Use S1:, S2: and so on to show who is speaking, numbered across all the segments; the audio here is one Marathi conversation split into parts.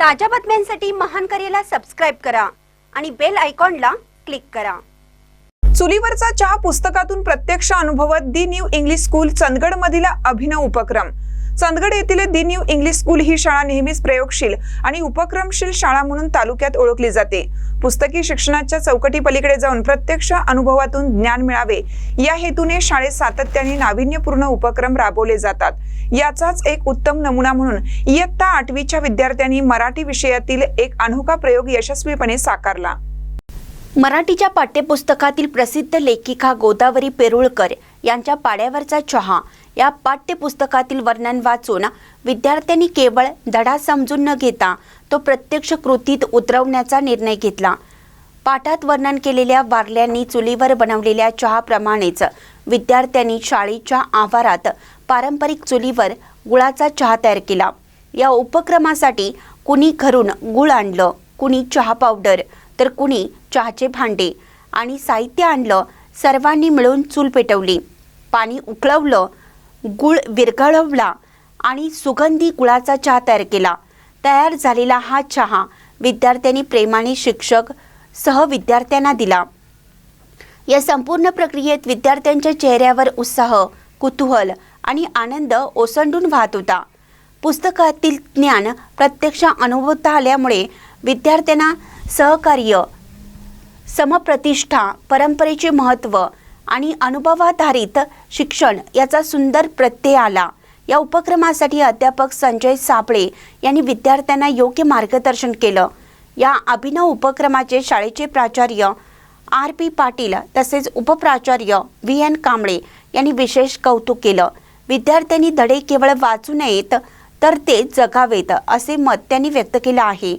S1: ताज्या बातम्यांसाठी महान करेला सबस्क्राईब करा आणि बेल आयकॉनला क्लिक करा.
S2: चुलीवरचा चहा पुस्तकातून प्रत्यक्ष अनुभवत the new English school Chandgad मधील अभिनव उपक्रम. चंदगड येथील दी न्यू इंग्लिश स्कूल ही शाळा नेहमीच प्रयोगशील आणि उपक्रमशील शाळा म्हणून तालुक्यात ओळखली जाते. पुस्तकी शिक्षणाच्या चौकटी पलीकडे जाऊन प्रत्यक्ष अनुभवातून ज्ञान मिळावे. या हेतूने शाळेत सातत्याने नाविन्यपूर्ण उपक्रम राबवले जातात. याचाच एक उत्तम नमुना म्हणून इयत्ता आठवीच्या विद्यार्थ्यांनी मराठी विषयातील एक अनोखा प्रयोग यशस्वीपणे साकारला.
S1: मराठीच्या पाठ्यपुस्तकातील प्रसिद्ध लेखिका गोदावरी पेरुळकर यांच्या पाड्यावरचा चहा या पाठ्यपुस्तकातील वर्णन वाचून विद्यार्थ्यांनी केवळ धडा समजून न घेता तो प्रत्यक्ष कृतीत उतरवण्याचा निर्णय घेतला. पाठात वर्णन केलेल्या वारल्यांनी चुलीवर बनवलेल्या चहाप्रमाणेच विद्यार्थ्यांनी शाळेच्या आवारात पारंपरिक चुलीवर गुळाचा चहा तयार केला. या उपक्रमासाठी कुणी घरून गुळ आणलं कुणी चहा पावडर तर कुणी चहाचे भांडे आणि साहित्य आणलं सर्वांनी मिळून चूल पेटवली. पाणी उकळवलं गुळ विरघळवला आणि सुगंधी गुळाचा चहा तयार केला. तयार झालेला हा चहा विद्यार्थ्यांनी प्रेमाने शिक्षक सह विद्यार्थ्यांना दिला. या संपूर्ण प्रक्रियेत विद्यार्थ्यांच्या चेहऱ्यावर उत्साह कुतूहल आणि आनंद ओसंडून वाहत होता. पुस्तकातील ज्ञान प्रत्यक्ष अनुभवता आल्यामुळे विद्यार्थ्यांना सहकार्य समप्रतिष्ठा परंपरेचे महत्त्व आणि अनुभवाधारित शिक्षण याचा सुंदर प्रत्यय आला. या उपक्रमासाठी अध्यापक संजय साबळे यांनी विद्यार्थ्यांना योग्य मार्गदर्शन केलं. या अभिनव उपक्रमाचे शाळेचे प्राचार्य आर पी पाटील तसेच उपप्राचार्य व्ही एन कांबळे यांनी विशेष कौतुक केलं. विद्यार्थ्यांनी धडे केवळ वाचू नयेत तर ते जगावेत असे मत त्यांनी व्यक्त केलं आहे.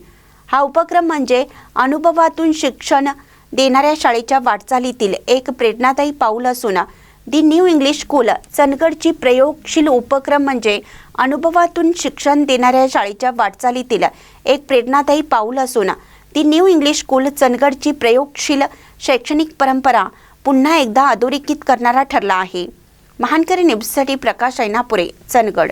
S1: हा उपक्रम म्हणजे अनुभवातून शिक्षण देणाऱ्या शाळेच्या वाटचालीतील एक प्रेरणादायी पाऊल असून दी न्यू इंग्लिश स्कूल चंदगडची प्रयोगशील उपक्रम म्हणजे अनुभवातून शिक्षण देणाऱ्या शाळेच्या वाटचालीतील एक प्रेरणादायी पाऊल असून दी न्यू इंग्लिश स्कूल चंदगडची प्रयोगशील शैक्षणिक परंपरा पुन्हा एकदा अधोरेखित करणारा ठरला आहे. महानकरी न्यूजसाठी प्रकाश ऐनापुरे चंदगड.